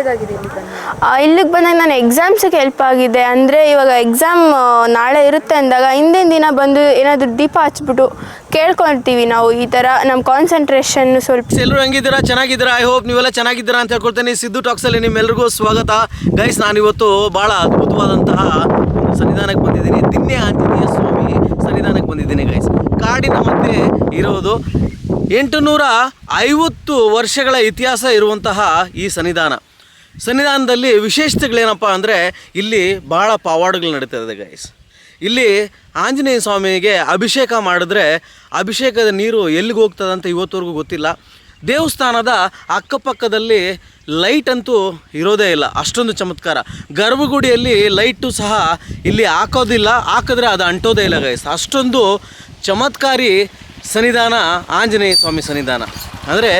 ಒಳ್ಳೇದಾಗಿದೆ ಇಲ್ಲಿ ಇಲ್ಲಿಗೆ ಬಂದಾಗ ನಾನು ಎಕ್ಸಾಮ್ಸಿಗೆ ಹೆಲ್ಪ್ ಆಗಿದೆ. ಅಂದರೆ ಇವಾಗ ಎಕ್ಸಾಮ್ ನಾಳೆ ಇರುತ್ತೆ ಅಂದಾಗ ಹಿಂದಿನ ದಿನ ಬಂದು ಏನಾದರೂ ದೀಪ ಹಚ್ಬಿಟ್ಟು ಕೇಳ್ಕೊಳ್ತೀವಿ ನಾವು ಈ ಥರ ನಮ್ಮ ಕಾನ್ಸಂಟ್ರೇಷನ್ ಸ್ವಲ್ಪ. ಎಲ್ಲರೂ ಹೆಂಗಿದ್ದೀರಾ? ಚೆನ್ನಾಗಿದ್ದೀರಾ? ಐ ಹೋಪ್ ನೀವೆಲ್ಲ ಚೆನ್ನಾಗಿದ್ದೀರಾ ಅಂತ ಹೇಳ್ಕೊಳ್ತೇನೆ ಸಿದ್ದು ಟಾಕ್ಸಲ್ಲಿ ನಿಮ್ಮೆಲ್ಲರಿಗೂ ಸ್ವಾಗತ. ಗೈಸ್ ನಾನಿವತ್ತು ಭಾಳ ಅದ್ಭುತವಾದಂತಹ ಸನ್ನಿಧಾನಕ್ಕೆ ಬಂದಿದ್ದೀನಿ. ದಿನ್ನೆ ಆಂಜನೇಯ ಸ್ವಾಮಿ ಸನ್ನಿಧಾನಕ್ಕೆ ಬಂದಿದ್ದೀನಿ ಗೈಸ್ ಕಾಡಿನ ಮಧ್ಯೆ ಇರೋದು ಎಂಟುನೂರ ಐವತ್ತು ವರ್ಷಗಳ ಇತಿಹಾಸ ಇರುವಂತಹ ಈ ಸನ್ನಿಧಾನ. ಸನ್ನಿಧಾನದಲ್ಲಿ ವಿಶೇಷತೆಗಳೇನಪ್ಪ ಅಂದರೆ ಇಲ್ಲಿ ಭಾಳ ಪವಾಡಗಳು ಇದೆ ಗೈಸ್ ಇಲ್ಲಿ ಆಂಜನೇಯ ಸ್ವಾಮಿಗೆ ಅಭಿಷೇಕ ಮಾಡಿದ್ರೆ ಅಭಿಷೇಕದ ನೀರು ಎಲ್ಲಿಗೆ ಹೋಗ್ತದೆ ಅಂತ ಇವತ್ತವರೆಗೂ ಗೊತ್ತಿಲ್ಲ. ದೇವಸ್ಥಾನದ ಅಕ್ಕಪಕ್ಕದಲ್ಲಿ ಲೈಟ್ ಅಂತೂ ಇರೋದೇ ಇಲ್ಲ, ಅಷ್ಟೊಂದು ಚಮತ್ಕಾರ. ಗರ್ಭಗುಡಿಯಲ್ಲಿ ಲೈಟು ಸಹ ಇಲ್ಲಿ ಹಾಕೋದಿಲ್ಲ, ಹಾಕಿದ್ರೆ ಅದು ಅಂಟೋದೇ ಇಲ್ಲ ಗೈಸ್ ಅಷ್ಟೊಂದು ಚಮತ್ಕಾರಿ ಸನ್ನಿಧಾನ ಆಂಜನೇಯ ಸ್ವಾಮಿ ಸನ್ನಿಧಾನ. ಅಂದರೆ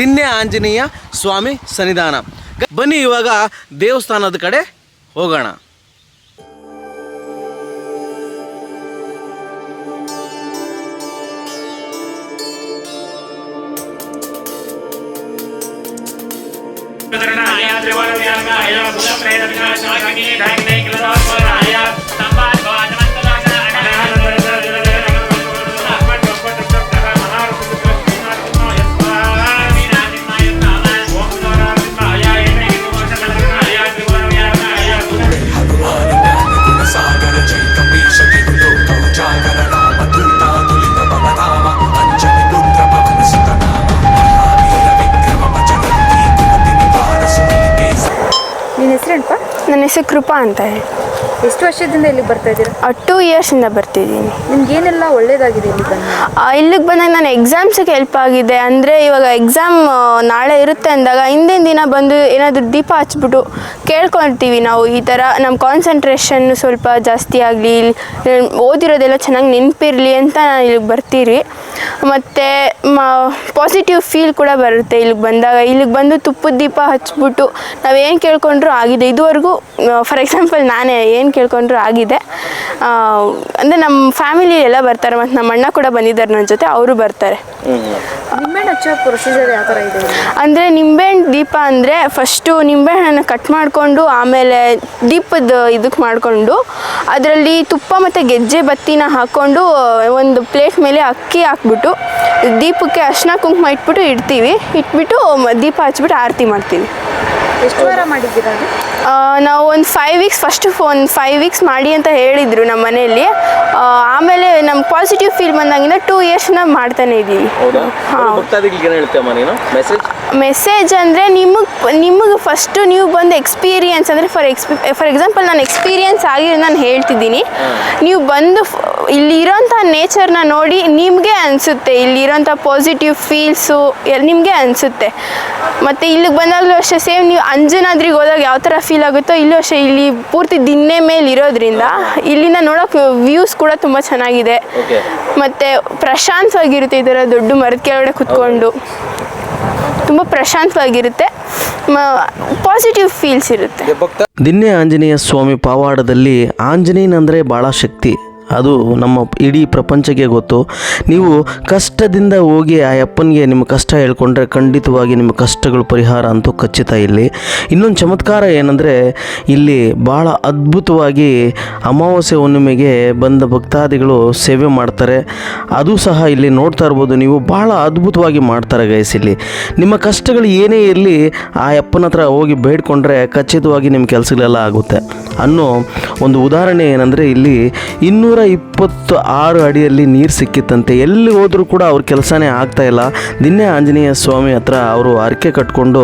ದಿನ್ನೆ ಆಂಜನೇಯ ಸ್ವಾಮಿ ಸನ್ನಿಧಾನ. ಬನ್ನಿ ಇವಾಗ ದೇವಸ್ಥಾನದ ಕಡೆ ಹೋಗೋಣ. ಸಾಗರ ಕೃಪಾ ಅಂತ ಹೇಳಿ. ಎಷ್ಟು ವರ್ಷದಿಂದ ಇಲ್ಲಿಗೆ ಬರ್ತಾ ಇದ್ದೀರಾ? ಟೂ ಇಯರ್ಸಿಂದ ಬರ್ತಿದ್ದೀನಿ ನಿಮ್ಗೆ ಏನೆಲ್ಲ ಒಳ್ಳೇದಾಗಿದೆ ಇಲ್ಲಿ ಇಲ್ಲಿಗೆ ಬಂದಾಗ ನಾನು ಎಕ್ಸಾಮ್ಸಿಗೆ ಹೆಲ್ಪ್ ಆಗಿದೆ. ಅಂದರೆ ಇವಾಗ ಎಕ್ಸಾಮ್ ನಾಳೆ ಇರುತ್ತೆ ಅಂದಾಗ ಹಿಂದಿನ ದಿನ ಬಂದು ಏನಾದರೂ ದೀಪ ಹಚ್ಬಿಟ್ಟು ಕೇಳ್ಕೊಳ್ತೀವಿ ನಾವು ಈ ಥರ. ನಮ್ಮ ಕಾನ್ಸಂಟ್ರೇಷನ್ ಸ್ವಲ್ಪ ಜಾಸ್ತಿ ಆಗಲಿ ಓದಿರೋದೆಲ್ಲ ಚೆನ್ನಾಗಿ ನೆನಪಿರಲಿ ಅಂತ ನಾನು ಇಲ್ಲಿಗೆ ಬರ್ತೀರಿ. ಮತ್ತು ಪಾಸಿಟಿವ್ ಫೀಲ್ ಕೂಡ ಬರುತ್ತೆ. ಇಲ್ಲಿಗೆ ಬಂದಾಗ ಇಲ್ಲಿಗೆ ಬಂದು ತುಪ್ಪದ ದೀಪ ಹಚ್ಬಿಟ್ಟು ನಾವೇನು ಕೇಳ್ಕೊಂಡ್ರೂ ಆಗಿದೆ. ಇದುವರೆಗೂ ಫಾರ್ ಎಕ್ಸಾಂಪಲ್ ನಾನೇ ಏನು ಕೇಳ್ಕೊಂಡ್ರೂ ಆಗಿದೆ. ಅಂದರೆ ನಮ್ಮ ಫ್ಯಾಮಿಲಿ ಎಲ್ಲ ಬರ್ತಾರೆ ಮತ್ತು ನಮ್ಮ ಅಣ್ಣ ಕೂಡ ಬಂದಿದ್ದಾರೆ ನನ್ನ ಜೊತೆ ಅವರು ಬರ್ತಾರೆ. ಪ್ರೊಸೀಜರ್ ಯಾವ ಥರ ಇದೆ? ಅಂದರೆ ನಿಂಬೆಹಣ್ಣು ದೀಪ ಅಂದರೆ ಫಸ್ಟು ನಿಂಬೆಹಣ್ಣನ್ನು ಕಟ್ ಮಾಡಿಕೊಂಡು ಆಮೇಲೆ ದೀಪದ ಇದಕ್ಕೆ ಮಾಡಿಕೊಂಡು ಅದರಲ್ಲಿ ತುಪ್ಪ ಮತ್ತು ಗೆಜ್ಜೆ ಬತ್ತಿನ ಹಾಕ್ಕೊಂಡು ಒಂದು ಪ್ಲೇಟ್ ಮೇಲೆ ಅಕ್ಕಿ ಹಾಕ್ಬಿಟ್ಟು ದೀಪಕ್ಕೆ ಅರ್ಶಿನ ಕುಂಕುಮ ಇಟ್ಬಿಟ್ಟು ಇಡ್ತೀವಿ. ಇಟ್ಬಿಟ್ಟು ದೀಪ ಹಚ್ಬಿಟ್ಟು ಆರತಿ ಮಾಡ್ತೀವಿ. ಎಷ್ಟು ವಾರ ಮಾಡಿದ್ದೀರಾ ನಾವು ಒಂದು ಫೈವ್ ವೀಕ್ಸ್ ಫಸ್ಟ್ ಒಂದು ಫೈವ್ ವೀಕ್ಸ್ ಮಾಡಿ ಅಂತ ಹೇಳಿದರು ನಮ್ಮ ಮನೆಯಲ್ಲಿ. ಆ, ಆಮೇಲೆ ನಮ್ಮ ಪಾಸಿಟಿವ್ ಫೀಲ್ ಬಂದಾಗಿಂದ ಟೂ ಇಯರ್ಸ್ನ ಮಾಡ್ತಾನೆ ಇದ್ದೀವಿ. ಹಾಂ. ಮೆಸೇಜ್ ಅಂದರೆ ನಿಮಗೆ ನಿಮಗೆ ಫಸ್ಟು ನೀವು ಬಂದು ಎಕ್ಸ್ಪೀರಿಯನ್ಸ್ ಅಂದರೆ ಫಾರ್ ಎಕ್ಸ್ಪಿ ಫಾರ್ ಎಕ್ಸಾಂಪಲ್ ನಾನು ಎಕ್ಸ್ಪೀರಿಯನ್ಸ್ ಆಗಿರೋದು ನಾನು ಹೇಳ್ತಿದ್ದೀನಿ. ನೀವು ಬಂದು ಇಲ್ಲಿರೋಂಥ ನೇಚರ್ನ ನೋಡಿ ನಿಮಗೆ ಅನಿಸುತ್ತೆ. ಇಲ್ಲಿರೋಂಥ ಪಾಸಿಟಿವ್ ಫೀಲ್ಸು ನಿಮಗೆ ಅನಿಸುತ್ತೆ. ಮತ್ತು ಇಲ್ಲಿಗೆ ಬಂದಾಗಲೂ ಅಷ್ಟೇ ಸೇಮ್ ನೀವು ಅಂಜನಾದ್ರಿಗೆ ಹೋದಾಗ ಯಾವ ಥರ ಫೀಲ್ ಆಗುತ್ತೋ ಇಲ್ಲೂ ಅಷ್ಟೇ ಇಲ್ಲಿ ಪೂರ್ತಿ ದಿನ್ನೆ ಮೇಲೆ ಇರೋದ್ರಿಂದ ಇಲ್ಲಿನ ನೋಡೋಕೆ ವ್ಯೂಸ್ ಕೂಡ ತುಂಬ ಚೆನ್ನಾಗಿದೆ. ಮತ್ತು ಪ್ರಶಾಂತವಾಗಿರುತ್ತೆ ಈ ಥರ ದೊಡ್ಡ ಮರದ ಕೆಳಗಡೆ ಕುತ್ಕೊಂಡು. ತುಂಬ ಪ್ರಶಾಂತವಾಗಿರುತ್ತೆ. ಪಾಸಿಟಿವ್ ಫೀಲ್ಸ್ ಇರುತ್ತೆ. ದಿನ್ನೆ ಆಂಜನೇಯ ಸ್ವಾಮಿ ಪಾವಾಡದಲ್ಲಿ ಆಂಜನೇಯನಂದ್ರೆ ಭಾಳ ಶಕ್ತಿ. ಅದು ನಮ್ಮ ಇಡೀ ಪ್ರಪಂಚಕ್ಕೆ ಗೊತ್ತು. ನೀವು ಕಷ್ಟದಿಂದ ಹೋಗಿ ಆ ಅಪ್ಪನಿಗೆ ನಿಮ್ಮ ಕಷ್ಟ ಹೇಳ್ಕೊಂಡ್ರೆ ಖಂಡಿತವಾಗಿ ನಿಮ್ಮ ಕಷ್ಟಗಳು ಪರಿಹಾರ ಅಂತೂ ಖಚಿತ ಇಲ್ಲಿ. ಇನ್ನೊಂದು ಚಮತ್ಕಾರ ಏನಂದರೆ, ಇಲ್ಲಿ ಭಾಳ ಅದ್ಭುತವಾಗಿ ಅಮಾವಾಸ್ಯೆ ಹುಣ್ಣಿಮೆಗೆ ಬಂದ ಭಕ್ತಾದಿಗಳು ಸೇವೆ ಮಾಡ್ತಾರೆ. ಅದು ಸಹ ಇಲ್ಲಿ ನೋಡ್ತಾ ಇರ್ಬೋದು, ನೀವು ಭಾಳ ಅದ್ಭುತವಾಗಿ ಮಾಡ್ತಾರೆ ಗೈಸ್ ಇಲ್ಲಿ. ನಿಮ್ಮ ಕಷ್ಟಗಳು ಏನೇ ಇರಲಿ, ಆ ಅಪ್ಪನ ಹತ್ರ ಹೋಗಿ ಬೇಡ್ಕೊಂಡ್ರೆ ಖಚಿತವಾಗಿ ನಿಮ್ಮ ಕೆಲಸಗಳೆಲ್ಲ ಆಗುತ್ತೆ. ಅನ್ನೋ ಒಂದು ಉದಾಹರಣೆ ಏನಂದರೆ ಇಲ್ಲಿ ಇನ್ನೂರ ಇಪ್ಪತ್ತು ಆರು ಅಡಿಯಲ್ಲಿ ನೀರು ಸಿಕ್ಕಿತ್ತಂತೆ. ಎಲ್ಲಿ ಹೋದರೂ ಕೂಡ ಅವ್ರ ಕೆಲಸನೇ ಆಗ್ತಾ ಇಲ್ಲ. ನಿನ್ನೆ ಆಂಜನೇಯ ಸ್ವಾಮಿ ಹತ್ರ ಅವರು ಹರಕೆ ಕಟ್ಕೊಂಡು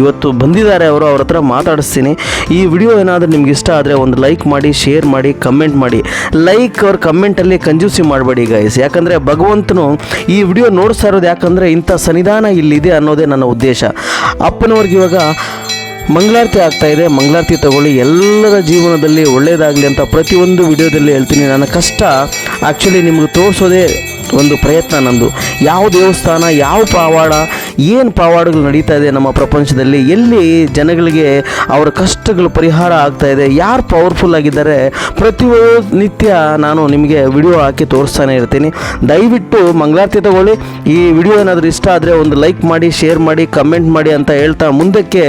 ಇವತ್ತು ಬಂದಿದ್ದಾರೆ ಅವರು, ಅವ್ರ ಹತ್ರ ಮಾತಾಡಿಸ್ತೀನಿ. ಈ ವಿಡಿಯೋ ಏನಾದರೂ ನಿಮ್ಗೆ ಇಷ್ಟ ಆದರೆ ಒಂದು ಲೈಕ್ ಮಾಡಿ, ಶೇರ್ ಮಾಡಿ, ಕಮೆಂಟ್ ಮಾಡಿ. ಲೈಕ್ ಅವ್ರ ಕಮೆಂಟಲ್ಲಿ ಕಂಜೂಸಿ ಮಾಡಬೇಡಿ ಗೈಸ್ ಯಾಕಂದರೆ ಭಗವಂತನು ಈ ವಿಡಿಯೋ ನೋಡಿಸ್ತಾ ಇರೋದು ಯಾಕಂದರೆ ಇಂಥ ಸನ್ನಿಧಾನ ಇಲ್ಲಿದೆ ಅನ್ನೋದೇ ನನ್ನ ಉದ್ದೇಶ. ಅಪ್ಪನವ್ರಿಗೆ ಇವಾಗ ಮಂಗಳಾರತಿ ಆಗ್ತಾ ಇದೆ. ಮಂಗಳಾರತಿ ತಗೊಳ್ಳಿ. ಎಲ್ಲರ ಜೀವನದಲ್ಲಿ ಒಳ್ಳೆಯದಾಗಲಿ ಅಂತ ಪ್ರತಿಯೊಂದು ವಿಡಿಯೋದಲ್ಲಿ ಹೇಳ್ತೀನಿ. ನನ್ನ ಕಷ್ಟ ಆ್ಯಕ್ಚುಲಿ ನಿಮ್ಗೆ ತೋರಿಸೋದೇ ಒಂದು ಪ್ರಯತ್ನ ನಂದು. ಯಾವ ದೇವಸ್ಥಾನ ಯಾವ ಪಾವಾಡ ಏನು ಪಾವಾಡಗಳು ನಡೀತಾ ಇದೆ ನಮ್ಮ ಪ್ರಪಂಚದಲ್ಲಿ? ಎಲ್ಲಿ ಜನಗಳಿಗೆ ಅವರ ಕಷ್ಟಗಳು ಪರಿಹಾರ ಆಗ್ತಾ ಇದೆ? ಯಾರು ಪವರ್ಫುಲ್ ಆಗಿದ್ದಾರೆ? ಪ್ರತಿ ನಿತ್ಯ ನಾನು ನಿಮಗೆ ವಿಡಿಯೋ ಹಾಕಿ ತೋರಿಸ್ತಾನೆ ಇರ್ತೀನಿ. ದಯವಿಟ್ಟು ಮಂಗಳಾರತಿ ತಗೊಳ್ಳಿ. ಈ ವಿಡಿಯೋ ಏನಾದರೂ ಇಷ್ಟ ಆದರೆ ಒಂದು ಲೈಕ್ ಮಾಡಿ ಶೇರ್ ಮಾಡಿ ಕಮೆಂಟ್ ಮಾಡಿ ಅಂತ ಹೇಳ್ತಾ ಮುಂದಕ್ಕೆ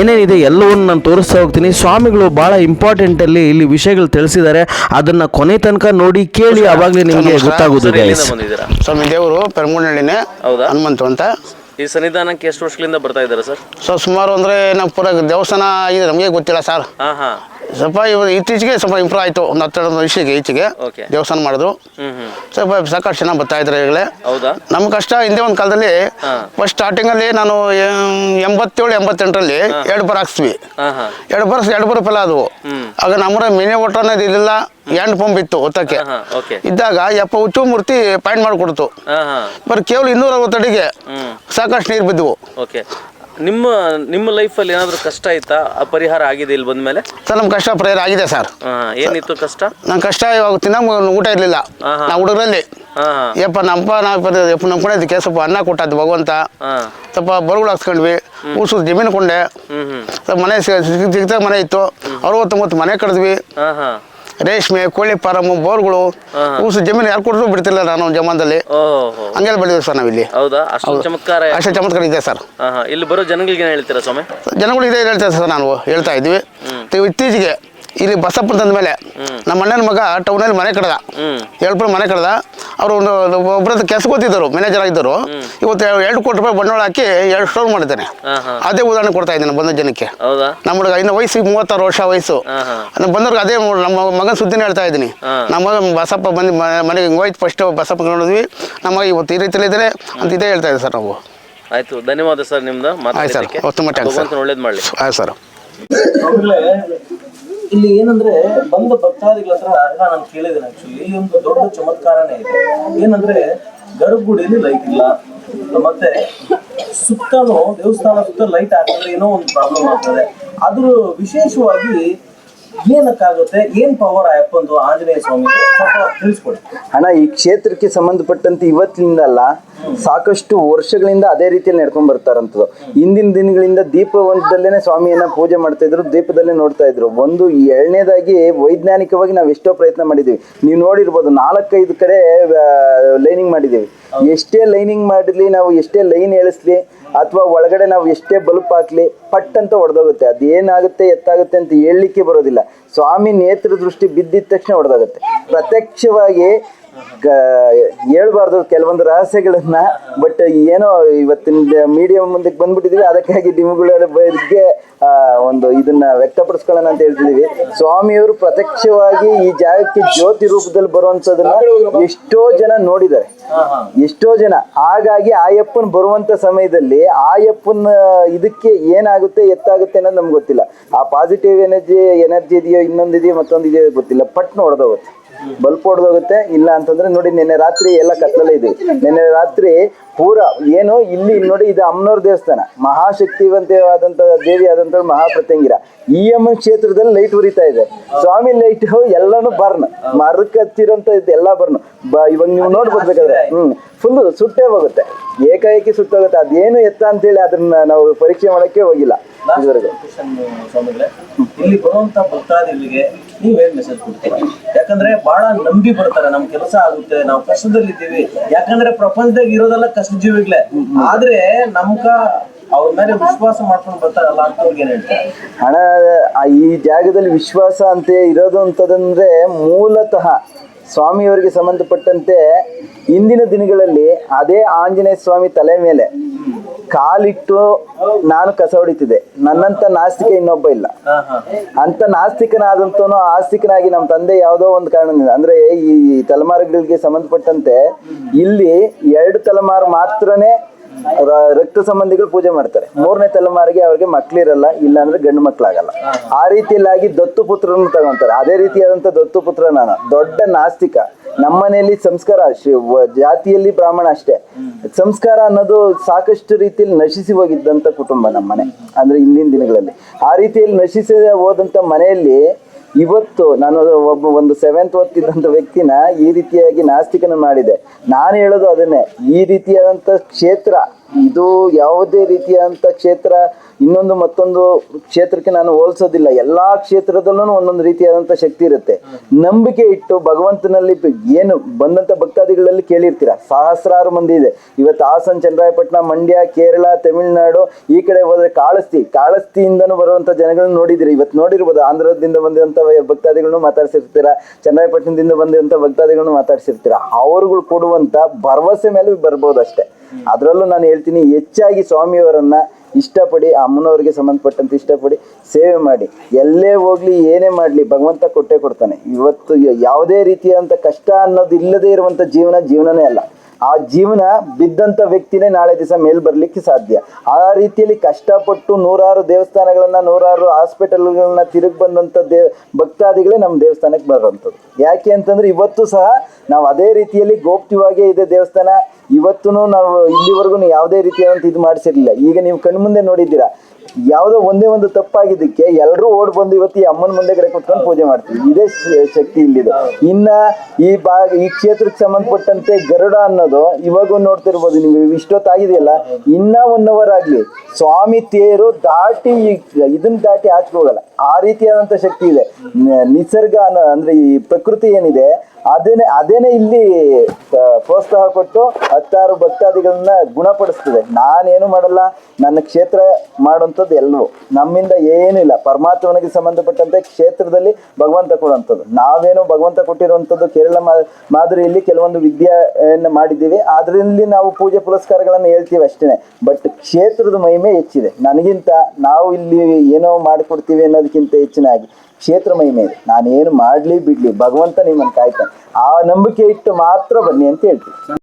ಏನೇನಿದೆ ಎಲ್ಲವನ್ನು ನಾನು ತೋರಿಸ್ತಾ ಹೋಗ್ತೀನಿ. ಸ್ವಾಮಿಗಳು ಭಾಳ ಇಂಪಾರ್ಟೆಂಟಲ್ಲಿ ಇಲ್ಲಿ ವಿಷಯಗಳು ತಿಳಿಸಿದ್ದಾರೆ. ಅದನ್ನು ಕೊನೆ ತನಕ ನೋಡಿ ಕೇಳಿ ಆವಾಗಲೇ ನಿಮಗೆ ಗೊತ್ತಾಗೋದು guys. ಸ್ವಾಮಿ ದೇವರು ಪೆರಮುನಹಳ್ಳಿನೇ ಹೌದಾ? ಹನುಮಂತು ಅಂತ. ಈ ಸನ್ನಿಧಾನಕ್ಕೆ ಎಷ್ಟು ವರ್ಷಗಳಿಂದ ಬರ್ತಾ ಇದ್ದಾರೆ ಸರ್? ಸೊ ಸುಮಾರು ಅಂದರೆ ನಾವು ಪೂರ ದೇವಸ್ಥಾನ ಇದೆ ನಮಗೆ ಗೊತ್ತಿಲ್ಲ ಸರ್. ಹಾಂ ಹಾಂ. ಸ್ವಲ್ಪ ಇವರು ಇತ್ತೀಚೆಗೆ ಸ್ವಲ್ಪ ಇಂಪ್ರೂವ್ ಆಯಿತು ಒಂದು ಹತ್ತೆರಡು ವರ್ಷಕ್ಕೆ ಈಚೆಗೆ Okay. ದೇವಸ್ಥಾನ ಮಾಡಿದ್ರು. ಹ್ಮ್ ಹ್ಮ್. ಸ್ವಲ್ಪ ಸಾಕಷ್ಟು ಜನ ಬರ್ತಾ ಇದ್ದಾರೆ ಈಗಲೇ. ಹೌದಾ? ನಮ್ಮ ಕಷ್ಟ ಹಿಂದೆ ಒಂದು ಕಾಲದಲ್ಲಿ ಫಸ್ಟ್ ಸ್ಟಾರ್ಟಿಂಗಲ್ಲಿ ನಾನು ಎಂ- ಎಂಬತ್ತೇಳು ಎಂಬತ್ತೆಂಟರಲ್ಲಿ ಎರಡು ಬರ ಹಾಕ್ಸ್ವಿ ಹಾಂ ಹಾಂ. ಎರಡು ಬರ ಎರಡು ಬರ ಫಲ ಅದು ಆಗ ನಮ್ಮ ಮಿನಿ ಓಟ ಅನ್ನೋದು ಇರಲಿಲ್ಲ. ಹ್ಯಾಂಡ್ ಪಂಪ್ ಇತ್ತು ಒತ್ತಕ್ಕೆ ಇದ್ದಾಗ ಯಪ್ಪ ಹುಚ್ಚು ಮೂರ್ತಿ ಪಾಯಿಂಟ್ ಮಾಡಿಕೊಡ್ತು. ಬರೀ ಕೇವಲ ಇನ್ನೂರ ಅರವತ್ತು ಅಡಿಗೆ ಸಾಕಷ್ಟು ನೀರು ಬಿದ್ದವು ಓಕೆ. ನಿಮ್ಮ ನಿಮ್ಮ ಲೈಫಲ್ಲಿ ಏನಾದರೂ ಕಷ್ಟ ಆಯ್ತಾ? ಆ ಪರಿಹಾರ ಆಗಿದೆ ಇಲ್ಲಿ ಬಂದಮೇಲೆ? ಸರ್ ನಮ್ಮ ಕಷ್ಟ ಪರಿಹಾರ ಆಗಿದೆ ಸರ್. ಏನಿತ್ತು ಕಷ್ಟ? ನನ್ನ ಕಷ್ಟ ಇವಾಗ ತಿನ್ನ ಊಟ ಇರಲಿಲ್ಲ. ನಾ ನಾವು ಹುಡುಗರಲ್ಲಿ ಯಪ್ಪ ನಮ್ಮಪ್ಪ ನಾವು ಯಪ್ಪ ನಂಬ್ಕೊಂಡಿದ್ದಕ್ಕೆ ಸ್ವಲ್ಪ ಅನ್ನ ಕೊಟ್ಟದ್ದು ಭಗವಂತ. ಸ್ವಲ್ಪ ಬರುಗಳು ಹಾಕ್ಸ್ಕೊಂಡ್ವಿ. ಊಸು ಜಮೀನು ಕೊಂಡೆ. ಸ್ವಲ್ಪ ಮನೆ ಸಿಗ್ತಾಗ ಮನೆ ಇತ್ತು. ಅರವತ್ತೊಂಬತ್ತು ಮನೆ ಕಡಿದ್ವಿ ರೇಷ್ಮೆ ಕೋಳಿ ಫಾರಮ್ ಬೋರ್ಗಳು ಊಸು ಜಮೀನು ಯಾರು ಕೊಡ್ತು ಬಿಡ್ತಿಲ್ಲ ನಾನು ಜಮಾನದಲ್ಲಿ. ಹಂಗೆಲ್ಲ ಬೆಳೆದಿವಿ ಸರ್ ನಾವಿಲ್ಲಿ. ಹೌದಾ? ಅಷ್ಟು ಚಮತ್ಕಾರ ಅಷ್ಟೇ ಚಮತ್ಕಾರ ಇದೆ ಸರ್. ಇಲ್ಲಿ ಬರೋ ಜನಗಳಿಗೆ ಹೇಳ್ತೀರಾ ಸ್ವಾಮಿ? ಜನಗಳಿಗೆ ಹೇಳ್ತಾರೆ ಸರ್ ನಾನು ಹೇಳ್ತಾ ಇದ್ವಿ ಇತ್ತೀಚೆಗೆ ಇಲ್ಲಿ ಬಸಪ್ಪ ತಂದ ಮೇಲೆ ನಮ್ಮ ಅಣ್ಣನ ಮಗ ಟೌನಲ್ಲಿ ಮನೆ ಕಡ್ದ ಹೇಳ್ಬಿಟ್ಟು ಮನೆ ಕಡ್ದ ಅವರು ಒಂದು ಒಬ್ಬರದ್ದು ಕೆಲಸಕ್ಕೆ ಮ್ಯಾನೇಜರ್ ಆಗಿದ್ದರು. ಇವತ್ತು ಎರಡು ಕೋಟಿ ರೂಪಾಯಿ ಬಂಡವಾಳ ಹಾಕಿ ಎರಡು ಸ್ಟೋರ್ ಮಾಡಿದ್ದಾನೆ. ಅದೇ ಉದಾಹರಣೆ ಕೊಡ್ತಾ ಇದ್ದೀನಿ ಬಂದ ಜನಕ್ಕೆ. ನಮ್ಮ ಹುಡುಗ ಇನ್ನು ವಯಸ್ಸು ಮೂವತ್ತಾರು ವರ್ಷ ವಯಸ್ಸು. ನಮ್ಮ ಬಂದವ್ರಿಗೆ ಅದೇ ನಮ್ಮ ಮಗನ ಸುದ್ದಿನೇ ಹೇಳ್ತಾ ಇದ್ದೀನಿ. ನಮ್ಮ ಮಗ ಬಸಪ್ಪ ಬಂದು ಮನೆಗೆ ಹಿಂಗೆ ಹೋಯ್ತು ಫಸ್ಟ್ ಬಸಪ್ಪ ನೋಡಿದ್ವಿ. ನಮ್ಮ ಮಗ ಇವತ್ತು ಈ ರೀತಿಯಲ್ಲಿ ಇದ್ದಾರೆ ಅಂತ ಇದೇ ಹೇಳ್ತಾ ಇದ್ದೀವಿ ಸರ್ ನಾವು. ಆಯ್ತು ಧನ್ಯವಾದ ಸರ್ ನಿಮ್ದು ಆಯ್ತು ಸರ್ ಒಳ್ಳೇದು ಮಾಡಲಿ. ಆಯ್ತು ಸರ್. ಇಲ್ಲಿ ಏನಂದ್ರೆ ಬಂದ ಭಕ್ತಾದಿಗಳ ಹತ್ರ ನಾನು ಕೇಳಿದ್ದೇನೆ ಆಕ್ಚುಲಿ ಇಲ್ಲಿ ಒಂದು ದೊಡ್ಡ ಚಮತ್ಕಾರನೇ ಇದೆ. ಏನಂದ್ರೆ ಗರ್ಭಗುಡಿಯಲ್ಲಿ ಲೈಟ್ ಇಲ್ಲ. ಮತ್ತೆ ಸುತ್ತಲೂ ದೇವಸ್ಥಾನ ಸುತ್ತ ಲೈಟ್ ಹಾಕಿದ್ರೆ ಏನೋ ಒಂದು ಪ್ರಾಬ್ಲಮ್ ಆಗ್ತದೆ. ಅದ್ರ ವಿಶೇಷವಾಗಿ ಏನಕ್ಕಾಗುತ್ತೆ? ಏನ್ ಪವರ್ ಅಯ್ಯಪ್ಪಂದು ಆಂಜನೇಯ ಸ್ವಾಮಿ ತಿಳಿಸ್ಕೊಡಿ. ಹಣ ಈ ಕ್ಷೇತ್ರಕ್ಕೆ ಸಂಬಂಧಪಟ್ಟಂತೆ ಇವತ್ತಿನಿಂದಲ್ಲ ಸಾಕಷ್ಟು ವರ್ಷಗಳಿಂದ ಅದೇ ರೀತಿಯಲ್ಲಿ ನಡ್ಕೊಂಡ್ ಬರ್ತಾರಂಥದ್ದು ಹಿಂದಿನ ದಿನಗಳಿಂದ ದೀಪವಂತದಲ್ಲೇನೆ ಸ್ವಾಮಿಯನ್ನ ಪೂಜೆ ಮಾಡ್ತಾ ಇದ್ರು, ದೀಪದಲ್ಲೇ ನೋಡ್ತಾ ಇದ್ರು. ಒಂದು ಎರಡನೇದಾಗಿ ವೈಜ್ಞಾನಿಕವಾಗಿ ನಾವು ಎಷ್ಟೋ ಪ್ರಯತ್ನ ಮಾಡಿದೀವಿ. ನೀವು ನೋಡಿರ್ಬೋದು, ನಾಲ್ಕೈದು ಕಡೆ ಲೈನಿಂಗ್ ಮಾಡಿದೀವಿ. ಎಷ್ಟೇ ಲೈನಿಂಗ್ ಮಾಡಲಿ ನಾವು ಎಷ್ಟೇ ಲೈನ್ ಎಳಿಸ್ಲಿ ಅಥವಾ ಒಳಗಡೆ ನಾವು ಎಷ್ಟೇ ಬಲ್ಪ್ ಹಾಕ್ಲಿ ಪಟ್ ಅಂತ ಒಡೆದೋಗುತ್ತೆ. ಅದು ಏನಾಗುತ್ತೆ, ಎತ್ತಾಗುತ್ತೆ ಅಂತ ಹೇಳಲಿಕ್ಕೆ ಬರೋದಿಲ್ಲ. ಸ್ವಾಮಿ ನೇತ್ರ ದೃಷ್ಟಿ ಬಿದ್ದಿದ ತಕ್ಷಣ ಹೊಡೆದೋಗುತ್ತೆ ಪ್ರತ್ಯಕ್ಷವಾಗಿ ಹೇಳ್ಬಾರ್ದು ಕೆಲವೊಂದು ರಹಸ್ಯಗಳನ್ನ ಬಟ್ ಏನೋ ಇವತ್ತಿನ ಮೀಡಿಯಾ ಮುಂದಕ್ಕೆ ಬಂದ್ಬಿಟ್ಟಿದೀವಿ. ಅದಕ್ಕಾಗಿ ನಿಮ್ಗಳ ಬಗ್ಗೆ ಒಂದು ಇದನ್ನ ವ್ಯಕ್ತಪಡಿಸ್ಕೊಳ್ಳೋಣ ಅಂತ ಹೇಳ್ತಿದೀವಿ. ಸ್ವಾಮಿಯವರು ಪ್ರತ್ಯಕ್ಷವಾಗಿ ಈ ಜಾಗಕ್ಕೆ ಜ್ಯೋತಿ ರೂಪದಲ್ಲಿ ಬರುವಂತದನ್ನ ಎಷ್ಟೋ ಜನ ನೋಡಿದ್ದಾರೆ. ಎಷ್ಟೋ ಜನ. ಹಾಗಾಗಿ ಆಯಪ್ಪನ್ ಬರುವಂತ ಸಮಯದಲ್ಲಿ ಆಯಪ್ಪನ ಇದಕ್ಕೆ ಏನಾಗುತ್ತೆ, ಎತ್ತಾಗುತ್ತೆ ಅನ್ನೋದು ನಮ್ಗೆ ಗೊತ್ತಿಲ್ಲ. ಆ ಪಾಸಿಟಿವ್ ಎನರ್ಜಿ ಎನರ್ಜಿ ಇದೆಯೋ ಇನ್ನೊಂದಿದೆಯೋ ಮತ್ತೊಂದಿದೆಯೋ ಗೊತ್ತಿಲ್ಲ. ಪಟ್ ಹೊಡೆದೋಗುತ್ತೆ ಬಲ್ಪ್ ಹೊಡೆದೋಗುತ್ತೆ. ಇಲ್ಲ ಅಂತಂದ್ರೆ ನೋಡಿ, ನಿನ್ನೆ ರಾತ್ರಿ ಎಲ್ಲ ಕತ್ತಲೇ ಇದೆ. ನಿನ್ನೆ ರಾತ್ರಿ ಪೂರ ಏನು ಇಲ್ಲಿ ನೋಡಿ, ಇದು ಅಮ್ಮನವ್ರ ದೇವಸ್ಥಾನ. ಮಹಾಶಕ್ತಿವಂತವಾದಂತ ದೇವಿ ಆದಂತ ಮಹಾಪ್ರತ್ಯಂಗಿರ. ಈ ಅಮ್ಮನ ಕ್ಷೇತ್ರದಲ್ಲಿ ಲೈಟ್ ಉರಿತಾ ಇದೆ. ಸ್ವಾಮಿ ಲೈಟ್ ಎಲ್ಲಾನು ಬರ್ನ್. ಮರಕ್ಕೆ ಹಚ್ಚಿರೋಂತ ಎಲ್ಲ ಬರ್ನ್. ಇವಾಗ ನೀವು ನೋಡ್ಬೋದ್ಬೇಕಾದ್ರೆ ಹ್ಮ್ ಫುಲ್ ಸುಟ್ಟೇ ಹೋಗುತ್ತೆ. ಏಕಾಏಕಿ ಸುಟ್ಟೋಗುತ್ತೆ. ಅದೇನು ಎತ್ತ ಅಂತೇಳಿ ಅದನ್ನ ನಾವು ಪರೀಕ್ಷೆ ಮಾಡಕ್ಕೆ ಹೋಗಿಲ್ಲ. ಸ್ವಾಮಿಗಳೇ. ಇಲ್ಲಿ ಬರುವಂತ ಭಕ್ತಾದಿಗಳಿಗೆ ನೀವೇನ್ ಮೆಸೇಜ್ ಕೊಡ್ತೀರಿ? ಯಾಕಂದ್ರೆ ಬಹಳ ನಂಬಿ ಬರ್ತಾರೆ, ನಮ್ ಕೆಲಸ ಆಗುತ್ತೆ, ನಾವು ಕಷ್ಟದಲ್ಲಿದ್ದೀವಿ. ಯಾಕಂದ್ರೆ ಪ್ರಪಂಚದಾಗ ಇರೋದೆಲ್ಲ ಕಷ್ಟ ಜೀವಿಗಳೇ ಆದ್ರೆ ನಮ್ಕ ಅವ್ರ ಮೇಲೆ ವಿಶ್ವಾಸ ಮಾಡ್ಕೊಂಡು ಬರ್ತಾರಲ್ಲ ಅಂತವ್ರಿಗೆ ಏನ್ ಹೇಳ್ತಾರೆ? ಹಣ ಈ ಜಾಗದಲ್ಲಿ ವಿಶ್ವಾಸ ಅಂತ ಇರೋದು ಅಂತದಂದ್ರೆ ಮೂಲತಃ ಸ್ವಾಮಿಯವರಿಗೆ ಸಂಬಂಧಪಟ್ಟಂತೆ ಇಂದಿನ ದಿನಗಳಲ್ಲಿ ಅದೇ ಆಂಜನೇಯ ಸ್ವಾಮಿ ತಲೆ ಮೇಲೆ. ಕಾಲಿಟ್ಟು ನಾನು ಕಸ ಹೊಡಿತಿದ್ದೆ. ನನ್ನಂತ ನಾಸ್ತಿಕ ಇನ್ನೊಬ್ಬ ಇಲ್ಲ. ಅಂತ ನಾಸ್ತಿಕನಾದಂತನು ಆಸ್ತಿಕನಾಗಿ ನಮ್ಮ ತಂದೆ ಯಾವುದೋ ಒಂದು ಕಾರಣದಿಂದ ಅಂದ್ರೆ ಈ ತಲೆಮಾರುಗಳಿಗೆ ಸಂಬಂಧಪಟ್ಟಂತೆ ಇಲ್ಲಿ ಎರಡು ತಲೆಮಾರು ಮಾತ್ರನೇ ರಕ್ತ ಸಂಬಂಧಿಗಳು ಪೂಜೆ ಮಾಡ್ತಾರೆ. ಮೂರನೇ ತಲೆಮಾರಿಗೆ ಅವ್ರಿಗೆ ಮಕ್ಳಿರಲ್ಲ ಇಲ್ಲ ಅಂದ್ರೆ ಗಂಡು ಮಕ್ಳಾಗಲ್ಲ. ಆ ರೀತಿಯಲ್ಲಾಗಿ ದತ್ತು ಪುತ್ರರನ್ನು ತಗೊಂತಾರೆ. ಅದೇ ರೀತಿಯಾದಂತ ದತ್ತು ಪುತ್ರ ನಾನು. ದೊಡ್ಡ ನಾಸ್ತಿಕ. ನಮ್ಮನೆಯಲ್ಲಿ ಸಂಸ್ಕಾರ ಜಾತಿಯಲ್ಲಿ ಬ್ರಾಹ್ಮಣ ಅಷ್ಟೇ. ಸಂಸ್ಕಾರ ಅನ್ನೋದು ಸಾಕಷ್ಟು ರೀತಿಯಲ್ಲಿ ನಶಿಸಿ ಹೋಗಿದ್ದಂತ ಕುಟುಂಬ ನಮ್ಮನೆ ಅಂದ್ರೆ ಹಿಂದಿನ ದಿನಗಳಲ್ಲಿ. ಆ ರೀತಿಯಲ್ಲಿ ನಶಿಸಿ ಹೋದಂತ ಮನೆಯಲ್ಲಿ ಇವತ್ತು ನಾನು ಒಬ್ಬ ಒಂದು ಸೆವೆಂತ್ ಓದ್ತಿದ್ದಂಥ ವ್ಯಕ್ತಿನ ಈ ರೀತಿಯಾಗಿ ನಾಸ್ತಿಕನ ಮಾಡಿದೆ. ನಾನು ಹೇಳೋದು ಅದನ್ನೇ. ಈ ರೀತಿಯಾದಂಥ ಕ್ಷೇತ್ರ ಇದು ಯಾವುದೇ ರೀತಿಯಾದಂಥ ಕ್ಷೇತ್ರ, ಇನ್ನೊಂದು ಮತ್ತೊಂದು ಕ್ಷೇತ್ರಕ್ಕೆ ನಾನು ಹೋಲಿಸೋದಿಲ್ಲ. ಎಲ್ಲಾ ಕ್ಷೇತ್ರದಲ್ಲೂ ಒಂದೊಂದು ರೀತಿಯಾದಂಥ ಶಕ್ತಿ ಇರುತ್ತೆ. ನಂಬಿಕೆ ಇಟ್ಟು ಭಗವಂತನಲ್ಲಿ ಏನು ಬಂದಂಥ ಭಕ್ತಾದಿಗಳಲ್ಲಿ ಕೇಳಿರ್ತೀರ. ಸಹಸ್ರಾರು ಮಂದಿ ಇದೆ. ಇವತ್ತು ಹಾಸನ್, ಚನ್ನರಾಯಪಟ್ಟಣ, ಮಂಡ್ಯ, ಕೇರಳ, ತಮಿಳುನಾಡು, ಈ ಕಡೆ ಹೋದರೆ ಕಾಳಸ್ತಿ, ಕಾಳಸ್ತಿಯಿಂದನೂ ಬರುವಂಥ ಜನಗಳನ್ನ ನೋಡಿದಿರಿ. ಇವತ್ತು ನೋಡಿರ್ಬೋದು, ಆಂಧ್ರದಿಂದ ಬಂದಿರುವಂಥ ಭಕ್ತಾದಿಗಳನ್ನು ಮಾತಾಡ್ಸಿರ್ತೀರ, ಚನ್ನರಾಯಪಟ್ಟಣದಿಂದ ಬಂದಿರುವಂಥ ಭಕ್ತಾದಿಗಳನ್ನು ಮಾತಾಡ್ಸಿರ್ತೀರ. ಅವರುಗಳು ಕೊಡುವಂಥ ಭರವಸೆ ಮೇಲೆ ಬರ್ಬೋದು ಅಷ್ಟೇ. ಅದರಲ್ಲೂ ನಾನು ಹೇಳ್ತೀನಿ ಹೆಚ್ಚಾಗಿ ಸ್ವಾಮಿಯವರನ್ನು ಇಷ್ಟಪಡಿ, ಅಮ್ಮನವ್ರಿಗೆ ಸಂಬಂಧಪಟ್ಟಂತೆ ಇಷ್ಟಪಡಿ ಸೇವೆ ಮಾಡಿ. ಎಲ್ಲೇ ಹೋಗ್ಲಿ, ಏನೇ ಮಾಡಲಿ, ಭಗವಂತ ಕೊಟ್ಟೇ ಕೊಡ್ತಾನೆ. ಇವತ್ತು ಯಾವುದೇ ರೀತಿಯಾದಂಥ ಕಷ್ಟ ಅನ್ನೋದು ಇಲ್ಲದೇ ಇರುವಂಥ ಜೀವನ ಜೀವನನೇ ಅಲ್ಲ. ಆ ಜೀವನ ಬಿದ್ದಂಥ ವ್ಯಕ್ತಿನೇ ನಾಳೆ ದಿವಸ ಮೇಲ್ ಬರ್ಲಿಕ್ಕೆ ಸಾಧ್ಯ. ಆ ರೀತಿಯಲ್ಲಿ ಕಷ್ಟಪಟ್ಟು ನೂರಾರು ದೇವಸ್ಥಾನಗಳನ್ನ, ನೂರಾರು ಹಾಸ್ಪಿಟಲ್ಗಳನ್ನ ತಿರುಗಿ ಬಂದಂಥ ದೇವ್ ಭಕ್ತಾದಿಗಳೇ ನಮ್ಮ ದೇವಸ್ಥಾನಕ್ಕೆ ಬರುವಂಥದ್ದು. ಯಾಕೆ ಅಂತಂದ್ರೆ ಇವತ್ತು ಸಹ ನಾವು ಅದೇ ರೀತಿಯಲ್ಲಿ ಗೋಪ್ಯವಾಗೇ ಇದೆ ದೇವಸ್ಥಾನ. ಇವತ್ತು ನಾವು ಇಲ್ಲಿವರೆಗೂ ಯಾವುದೇ ರೀತಿಯಾದಂಥ ಇದು ಮಾಡಿಸಿರ್ಲಿಲ್ಲ. ಈಗ ನೀವು ಕಣ್ಮುಂದೆ ನೋಡಿದ್ದೀರಾ, ಯಾವುದೋ ಒಂದೇ ಒಂದು ತಪ್ಪಾಗಿದ್ದಕ್ಕೆ ಎಲ್ಲರೂ ಓಡ್ ಬಂದು ಇವತ್ತು ಈ ಅಮ್ಮನ ಮುಂದೆ ಕಡೆ ಕುತ್ಕೊಂಡು ಪೂಜೆ ಮಾಡ್ತೀವಿ. ಇದೇ ಶಕ್ತಿ ಇಲ್ಲಿದೆ. ಇನ್ನ ಈ ಭಾಗ, ಈ ಕ್ಷೇತ್ರಕ್ಕೆ ಸಂಬಂಧಪಟ್ಟಂತೆ ಗರುಡ ಅನ್ನೋದು ಇವಾಗೂ ನೋಡ್ತಿರ್ಬೋದು ನೀವು ಇಷ್ಟೊತ್ತಾಗಿದೆಯಲ್ಲ, ಇನ್ನ ಒನ್ ಅವರ್ ಆಗ್ಲಿ ಸ್ವಾಮಿ ತೇರು ದಾಟಿ ಇದನ್ನ ದಾಟಿ ಆಚೆ ಹೋಗಲ್ಲ. ಆ ರೀತಿಯಾದಂತ ಶಕ್ತಿ ಇದೆ. ನಿಸರ್ಗ ಅನ್ನೋ, ಅಂದ್ರೆ ಈ ಪ್ರಕೃತಿ ಏನಿದೆ, ಅದೇನೆ ಅದೇನೆ ಇಲ್ಲಿ ಪ್ರೋತ್ಸಾಹ ಕೊಟ್ಟು ಹತ್ತಾರು ಭಕ್ತಾದಿಗಳನ್ನ ಗುಣಪಡಿಸ್ತದೆ. ನಾನೇನು ಮಾಡಲ್ಲ, ನನ್ನ ಕ್ಷೇತ್ರ ಮಾಡುವಂಥದ್ದು ಎಲ್ಲವೂ ನಮ್ಮಿಂದ ಏನಿಲ್ಲ ಪರಮಾತ್ಮನಿಗೆ ಸಂಬಂಧಪಟ್ಟಂತೆ ಕ್ಷೇತ್ರದಲ್ಲಿ ಭಗವಂತ ಕೊಡುವಂಥದ್ದು. ನಾವೇನು ಭಗವಂತ ಕೊಟ್ಟಿರುವಂಥದ್ದು ಕೇರಳ ಮಾದರಿಯಲ್ಲಿ ಕೆಲವೊಂದು ವಿದ್ಯೆಯನ್ನು ಮಾಡಿದ್ದೀವಿ. ಅದರಲ್ಲಿ ನಾವು ಪೂಜೆ ಪುರಸ್ಕಾರಗಳನ್ನು ಹೇಳ್ತೀವಿ ಅಷ್ಟೇ ಬಟ್ ಕ್ಷೇತ್ರದ ಮಹಿಮೆ ಹೆಚ್ಚಿದೆ. ನನಗಿಂತ ನಾವು ಇಲ್ಲಿ ಏನೋ ಮಾಡಿಕೊಡ್ತೀವಿ ಅನ್ನೋದಕ್ಕಿಂತ ಹೆಚ್ಚಿನಾಗಿ ಕ್ಷೇತ್ರ ಮಹಿಮೆ ಇದೆ. ನಾನೇನು ಮಾಡಲಿ ಬಿಡಲಿ. ಭಗವಂತ ನಿಮ್ಮನ್ನು ಕಾಯ್ತಾನೆ. ಆ ನಂಬಿಕೆ ಇಟ್ಟು ಮಾತ್ರ ಬನ್ನಿ ಅಂತ ಹೇಳ್ತೀವಿ